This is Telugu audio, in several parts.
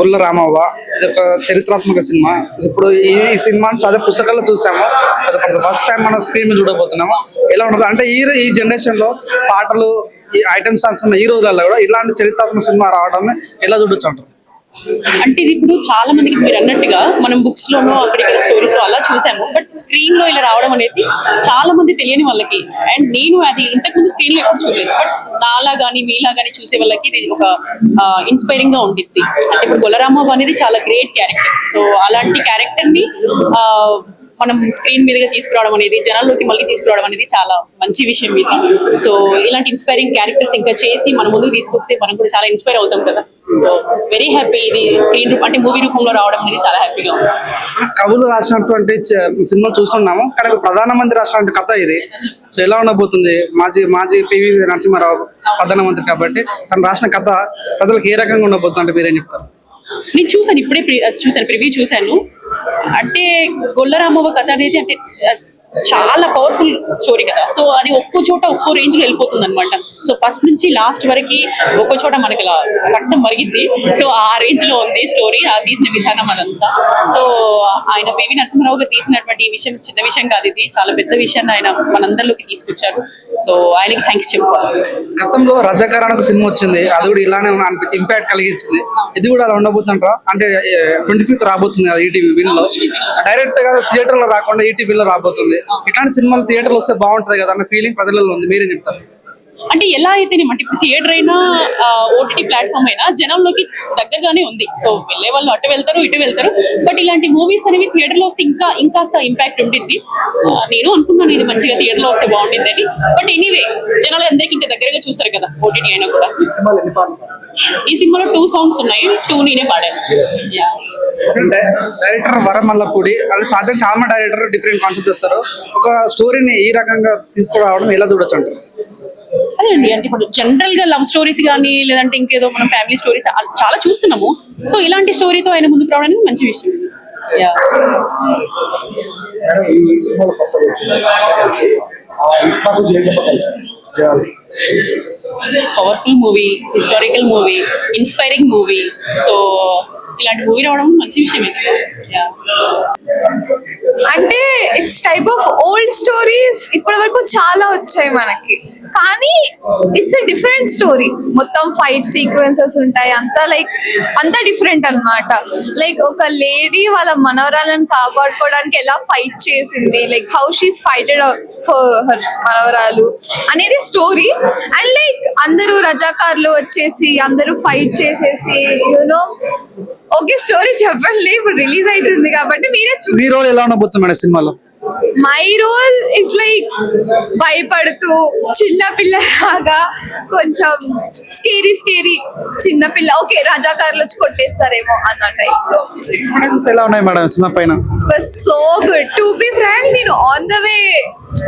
గుల్ల రామవ్వ ఇది ఒక చరిత్రాత్మక సినిమా. ఇప్పుడు ఈ సినిమాని అదే పుస్తకాల్లో చూసాము. అది ఫస్ట్ టైం మనం స్క్రీన్ మీద చూడబోతున్నాము. ఎలా ఉండదు అంటే ఈ ఈ జనరేషన్లో పాటలు ఈ ఐటమ్ సాంగ్స్ ఉన్న ఈ రోజులలో కూడా ఇలాంటి చరిత్రాత్మక సినిమా రావడాన్ని ఎలా చూడొచ్చు అంటారు? అంటే ఇది ఇప్పుడు చాలా మందికి మీరు అన్నట్టుగా మనం బుక్స్ లోనో అక్కడికి స్టోరీస్లో అలా చూసాము. బట్ స్క్రీన్లో ఇలా రావడం అనేది చాలా మంది తెలియని వాళ్ళకి. అండ్ నేను అది ఇంతకు ముందు స్క్రీన్లో ఎప్పుడు చూడలేదు. బట్ నాలా గానీ మీలా గానీ చూసే వాళ్ళకి ఇది ఒక ఇన్స్పైరింగ్గా ఉంటుంది అంటే ఇప్పుడు గొల్లరామబాబు అనేది చాలా గ్రేట్ క్యారెక్టర్ సో అలాంటి క్యారెక్టర్ని ఆ, మనం స్క్రీన్ మీదగా తీసుకురావడం అనేది జనాల్లోకి మళ్ళీ తీసుకురావడం అనేది చాలా మంచి విషయం ఇది. సో ఇలాంటి ఇన్స్పైరింగ్ క్యారెక్టర్స్ ఇంకా చేసి మన ముందుకు తీసుకొస్తే మనం కూడా చాలా ఇన్స్పైర్ అవుతాం కదా. సో వెరీ హ్యాపీ ఇది స్క్రీన్ రూప్ అంటే మూవీ రూపంలో రావడం అనేది చాలా హ్యాపీగా ఉంది. కవులు రాసినటువంటి సినిమా చూస్తున్నాము. కానీ ప్రధానమంత్రి రాసినటువంటి కథ ఇది. సో ఎలా ఉండబోతుంది? మాజీ మాజీ పివి నరసింహారావు ప్రధానమంత్రి కాబట్టి తను రాసిన కథ ప్రజలకు ఏ రకంగా ఉండబోతుంది అంటే మీరేం చెప్తారు? నేను చూసాను ఇప్పుడే ప్రి- చూసాను ప్రివ్యూ చూసాను అంటే గొల్లరామవ్వ కథ అనేది అంటే చాలా పవర్ఫుల్ స్టోరీ కదా. సో అది ఒక్కో చోట ఒక్కో రేంజ్లో వెళ్ళిపోతుంది అనమాట సో ఫస్ట్ నుంచి లాస్ట్ వరకు ఒక్కో చోట మనకి రక్తం మరిగింది సో ఆ రేంజ్లో ఉంది స్టోరీ ఆ తీసిన విధానం అదంతా. సో ఆయన పివి నరసింహరావు గారు తీసినటువంటి ఈ విషయం చిన్న విషయం కాదు ఇది. చాలా పెద్ద విషయాన్ని ఆయన మనందరిలోకి తీసుకొచ్చారు. సో ఆయనకి థ్యాంక్స్ చెప్పుకోవాలి. గతంలో రజాకారానికి సినిమా వచ్చింది. అది కూడా ఇలానే అనిపించి ఇంపాక్ట్ కలిగించింది. ఇది కూడా అలా ఉండబోతుంటారా? అంటే ట్వంటీ ఫిఫ్త్ రాబోతుంది కదా ఈటీవీ విన్లో డైరెక్ట్గా థియేటర్లో రాకుండా ఈటీవీ లో రాబోతుంది. ఇట్లాంటి సినిమాలు థియేటర్లో వస్తే బాగుంటది కదా అన్న ఫీలింగ్ ప్రజలలో ఉంది. మీరేం చెప్తారు? అంటే ఎలా అయితేనే అంటే ఇప్పుడు థియేటర్ అయినా ఓటీటీ ప్లాట్ఫామ్ అయినా జనంలోకి దగ్గరగానే ఉంది. సో వెళ్ళే వాళ్ళు అటు వెళ్తారు ఇటు వెళ్తారు. బట్ ఇలాంటి మూవీస్ అనేవి థియేటర్లో వస్తే ఇంకా ఇంకాస్త ఇంపాక్ట్ ఉంటుంది నేను అనుకున్నాను ఇది మంచిగా థియేటర్లో వస్తే బాగుంటుంది అని. బట్ ఎనీవే జనాలు అందరికి ఇంకా దగ్గరగా చూస్తారు కదా ఓటీటీ అయినా కూడా. ఈ సినిమాలో టూ సాంగ్స్ ఉన్నాయి టూ నేనే పాడాను. డైరెక్టర్ వరమల్లపూడి అది చాలా చాలా మంది డైరెక్టర్ డిఫరెంట్ కాన్సెప్ట్ ఇస్తారు. ఒక స్టోరీని ఈ రకంగా తీసుకురావడం ఎలా చూడొచ్చు అంటారు? అదే అండి అంటే ఇప్పుడు జనరల్గా లవ్ స్టోరీస్ కానీ లేదంటే ఇంకేదో మనం ఫ్యామిలీ స్టోరీస్ చాలా చూస్తున్నాము. సో ఇలాంటి స్టోరీతో ఆయన ముందుకు రావడం అనేది మంచి విషయం. Powerful movie historical movie inspiring movie so ఇలాంటి మూవీ రావడం మంచి విషయమే. యా అంటే it's type of old stories ఇప్పటి వరకు చాలా వచ్చాయి మనకి. కానీ ఇట్స్ ఎ డిఫరెంట్ స్టోరీ మొత్తం ఫైట్ సీక్వెన్సెస్ ఉంటాయి. అంతా లైక్ అంతా డిఫరెంట్ అన్నమాట. లైక్ ఒక లేడీ వాళ్ళ మనవరాలను కాపాడుకోవడానికి ఎలా ఫైట్ చేసింది? Like how she fighted for her మనవరాలు అనేది స్టోరీ అండ్ లైక్ అందరూ రజాకార్లు వచ్చేసి అందరూ ఫైట్ చేసేసి యూనో ఓకే స్టోరీ చెప్పండి. ఇప్పుడు రిలీజ్ అవుతుంది కాబట్టి మీరే మీ రోల్ ఎలా ఉండబోతుంది మేడం సినిమాలో? మై రోల్ ఇస్ లైక్ భయపడుతూ చిన్న పిల్లలాగా కొంచెం స్కేరీ స్కేరీ చిన్న పిల్ల ఓకే రజాకారులు వచ్చి కొట్టేస్తారేమో అన్న టైప్లో. ఎలా ఉన్నాయి మేడం సినిమా పైన? So good to be frank నేను ఆన్ ద వే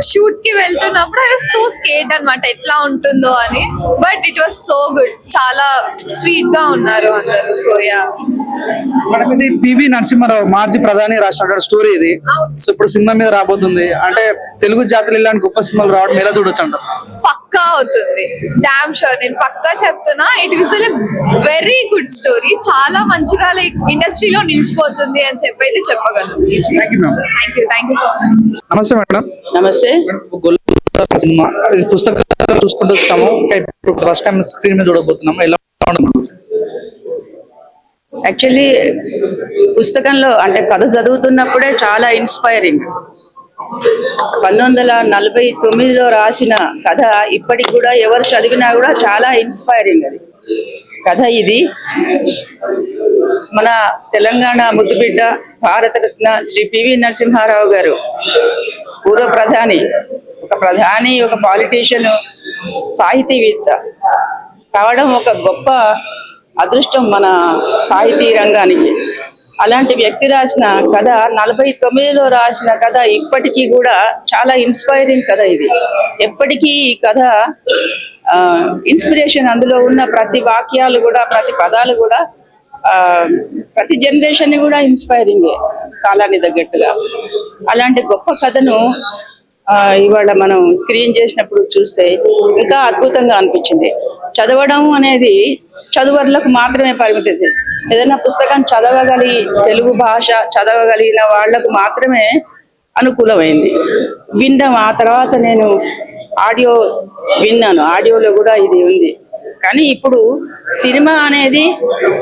షూట్కి వెళ్తున్నప్పుడు ఐ సో స్కేట్ అన్నమాట ఎట్లా ఉంటుందో అని. But it was so good చాలా స్వీట్గా ఉన్నారు అందరూ సో యా ఇది పివి నరసింహారావు మాజీ ప్రధాని రాసినటువంటి స్టోరీ ఇది. సో ఇప్పుడు సినిమా మీద రాబోతుంది. అంటే తెలుగు జాతులు ఇలాంటి గొప్ప సినిమాలు రావడం ఎలా చూడొచ్చు అంటారు? పక్కా అవుతుంది. డామ్ షూర్ నేను పక్కా చెప్తున్నా it is very good story చాలా మంచిగా లైక్ ఇండస్ట్రీలో నిలిచిపోతుంది అని చెప్పి అయితే చెప్పగలను. Thank you ma'am thank you thank you so much నమస్తే మేడం. నమస్తే. సినిమా పుస్తకాలు చూసుకుంటూ వచ్చాము. ఇప్పుడు ఫస్ట్ టైం స్క్రీన్ మీద చూడబోతున్నాము. ఎలా యాక్చువల్లీ పుస్తకంలో అంటే కథ చదువుతున్నప్పుడే చాలా ఇన్స్పైరింగ్ పంతొమ్మిది వందల నలభై తొమ్మిదిలో రాసిన కథ ఇప్పటికి కూడా ఎవరు చదివినా కూడా చాలా ఇన్స్పైరింగ్ అది. కథ ఇది. మన తెలంగాణ ముద్దుబిడ్డ భారతరత్న శ్రీ పివి నరసింహారావు గారు పూర్వ ప్రధాని ఒక ప్రధాని ఒక పాలిటీషియన్ సాహితీవేత్త. కావడం ఒక గొప్ప అదృష్టం మన సాహితీ రంగానికి. అలాంటి వ్యక్తి రాసిన కథ నలభై తొమ్మిదిలో రాసిన కథ ఇప్పటికీ కూడా చాలా ఇన్స్పైరింగ్ కథ ఇది. ఎప్పటికీ ఈ కథ ఇన్స్పిరేషన్ అందులో ఉన్న ప్రతి వాక్యాలు కూడా ప్రతి పదాలు కూడా ప్రతి జనరేషన్ కూడా ఇన్స్పైరింగ్ కాలాన్ని తగ్గట్టుగా. అలాంటి గొప్ప కథను ఆ, ఇవాళ మనం స్క్రీన్ చేసినప్పుడు చూస్తే ఇంకా అద్భుతంగా అనిపించింది. చదవడం అనేది చదువర్లకు మాత్రమే పరిమితి ఏదైనా పుస్తకం చదవగలి తెలుగు భాష చదవగలిగిన వాళ్ళకు మాత్రమే అనుకూలమైంది. వినడం ఆ తర్వాత నేను ఆడియో విన్నాను. ఆడియోలో కూడా ఇది ఉంది. కానీ ఇప్పుడు సినిమా అనేది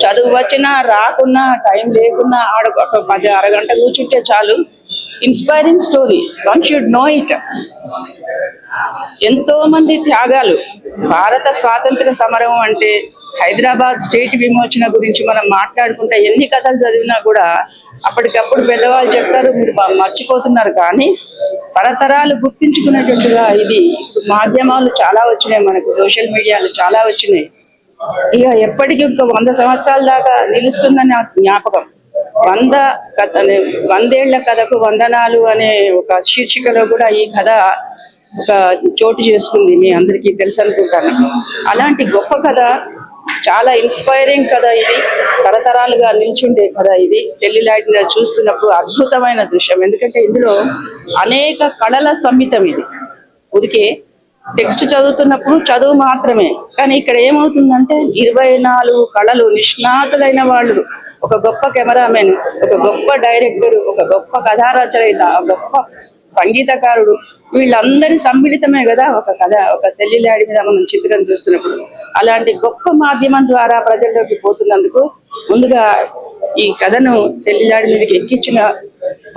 చదువు వచ్చినా రాకున్నా టైం లేకున్నా ఆడ ఒక పది అరగంట కూర్చుంటే చాలు. Inspiring story. One should know it. ఎంతో మంది త్యాగాలు. భారత స్వాతంత్ర సమరం అంటే హైదరాబాద్ స్టేట్ విమోచన గురించి మనం మాట్లాడుకుంటే ఎన్ని కథలు చదివినా కూడా అప్పటికప్పుడు పెద్దవాళ్ళు చెప్తారు మీరు మర్చిపోతున్నారు. కానీ తరతరాలు గుర్తించుకునేటట్టుగా ఇది ఇప్పుడు మాధ్యమాలు చాలా వచ్చినాయి మనకు సోషల్ మీడియాలు చాలా వచ్చినాయి. ఇక ఎప్పటికీ ఒక వంద సంవత్సరాల దాకా నిలుస్తుందని జ్ఞాపకం. వంద కథ వందేళ్ళ కథకు వందనాలు అనే ఒక శీర్షికలో కూడా ఈ కథ ఒక చోటు చేసుకుంది మీ అందరికీ తెలుసు అనుకుంటాను. అలాంటి గొప్ప కథ చాలా ఇన్స్పైరింగ్ కథ ఇది. తరతరాలుగా నిల్చుండే కథ ఇది. సెల్యులాయిడ్ చూస్తున్నప్పుడు అద్భుతమైన దృశ్యం. ఎందుకంటే ఇందులో అనేక కళల సమ్మితం ఇది. ఉడికే టెక్స్ట్ చదువుతున్నప్పుడు చదువు మాత్రమే. కానీ ఇక్కడ ఏమవుతుందంటే ఇరవై నాలుగు కళలు నిష్ణాతులైన వాళ్ళు. ఒక గొప్ప కెమెరామెన్ ఒక గొప్ప డైరెక్టర్ ఒక గొప్ప కథారచయిత ఒక గొప్ప సంగీతకారుడు. వీళ్ళందరి సమ్మిళితమే కదా? ఒక కథ ఒక సెల్యులాడి మీద మనం చిత్రం చూస్తున్నప్పుడు. అలాంటి గొప్ప మాధ్యమం ద్వారా ప్రజల్లోకి పోతున్నందుకు ముందుగా ఈ కథను సెల్యులాడి మీదకి ఎక్కించిన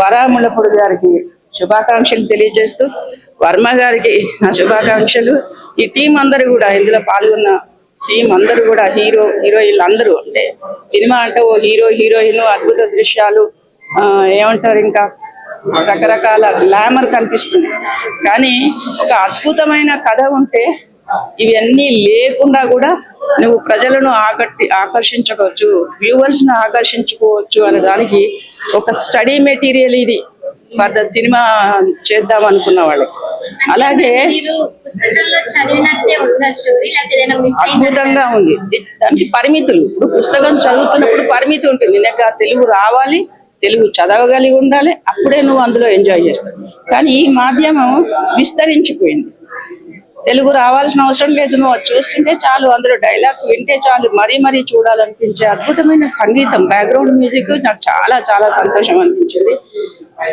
వరాములపుడు గారికి శుభాకాంక్షలు తెలియజేస్తూ వర్మ గారికి నా శుభాకాంక్షలు. ఈ టీం అందరూ కూడా ఇందులో పాల్గొన్న టీం అందరూ కూడా హీరో హీరోయిన్లు అందరూ అంటే సినిమా అంటే ఓ హీరో హీరోయిన్ అద్భుత దృశ్యాలు ఆ, ఏమంటారు ఇంకా? రకరకాల గ్లామర్ కనిపిస్తుంది. కానీ ఒక అద్భుతమైన కథ ఉంటే ఇవన్నీ లేకుండా కూడా నువ్వు ప్రజలను ఆకట్టి ఆకర్షించవచ్చు వ్యూవర్స్ను ఆకర్షించుకోవచ్చు అనే దానికి ఒక స్టడీ మెటీరియల్ ఇది. ఫర్ ద సినిమా చేద్దాం అనుకున్న వాళ్ళకి. అలాగే అద్భుతంగా ఉంది. దానికి పరిమితులు. ఇప్పుడు పుస్తకం చదువుతున్నప్పుడు పరిమితి ఉంటుంది. నీకు తెలుగు రావాలి తెలుగు చదవగలిగి ఉండాలి అప్పుడే నువ్వు అందులో ఎంజాయ్ చేస్తావు. కానీ ఈ మాధ్యమం విస్తరించిపోయింది. తెలుగు రావాల్సిన అవసరం లేదు నువ్వు చూస్తుంటే చాలు అందులో డైలాగ్స్ వింటే చాలు మరీ మరీ చూడాలనిపించే అద్భుతమైన సంగీతం బ్యాక్గ్రౌండ్ మ్యూజిక్ నాకు చాలా చాలా సంతోషం అనిపించింది.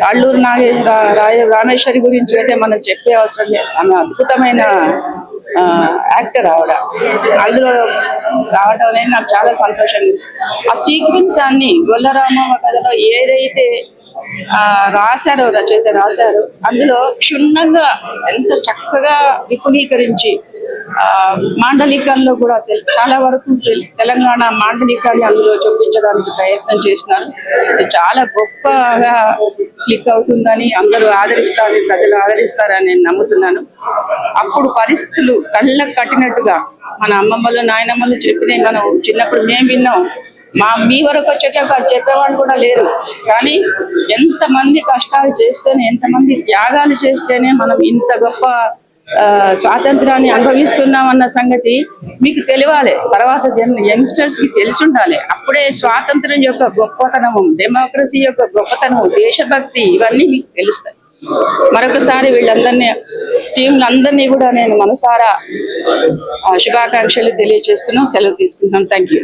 అల్లూరు నాగే రాయ రామేశ్వరి గురించి అయితే మనం చెప్పే అవసరం లేదు. ఆమె అద్భుతమైన యాక్టర్ ఆవిడ. అందులో రావటం అనేది నాకు చాలా సంతోషం. ఆ సీక్వెన్స్ అన్ని గొల్లరామమ్మ కథలో ఏదైతే ఆ రాశారో రచయిత రాశారో అందులో క్షుణ్ణంగా ఎంత చక్కగా విపులీకరించి ఆ మాండలికంలో కూడా చాలా వరకు తెలంగాణ మాండలికాన్ని అందులో చూపించడానికి ప్రయత్నం చేసినారు చాలా గొప్పగా క్లిక్ అవుతుందని అందరూ ఆదరిస్తారని ప్రజలు ఆదరిస్తారని నేను నమ్ముతున్నాను. అప్పుడు పరిస్థితులు కళ్ళకు కట్టినట్టుగా మన అమ్మమ్మలు నాయనమ్మలు చెప్పినవి మనం చిన్నప్పుడు మేము విన్నాం. మా మీ వరకు వచ్చేటప్పుడు అది చెప్పేవాళ్ళు కూడా లేరు. కానీ ఎంతమంది కష్టాలు చేస్తేనే ఎంతమంది త్యాగాలు చేస్తేనే మనం ఇంత గొప్ప స్వాతంత్రాన్ని అనుభవిస్తున్నాం అన్న సంగతి మీకు తెలియాలి. తర్వాత జన్ యంగ్స్టర్స్కి తెలిసి ఉండాలి అప్పుడే స్వాతంత్రం యొక్క గొప్పతనము డెమోక్రసీ యొక్క గొప్పతనము దేశభక్తి ఇవన్నీ మీకు తెలుస్తాయి. మరొకసారి వీళ్ళందరినీ టీంలందరినీ కూడా నేను మనసారా ఆ, శుభాకాంక్షలు తెలియజేస్తున్నాను సెలవు తీసుకుంటున్నాను. Thank you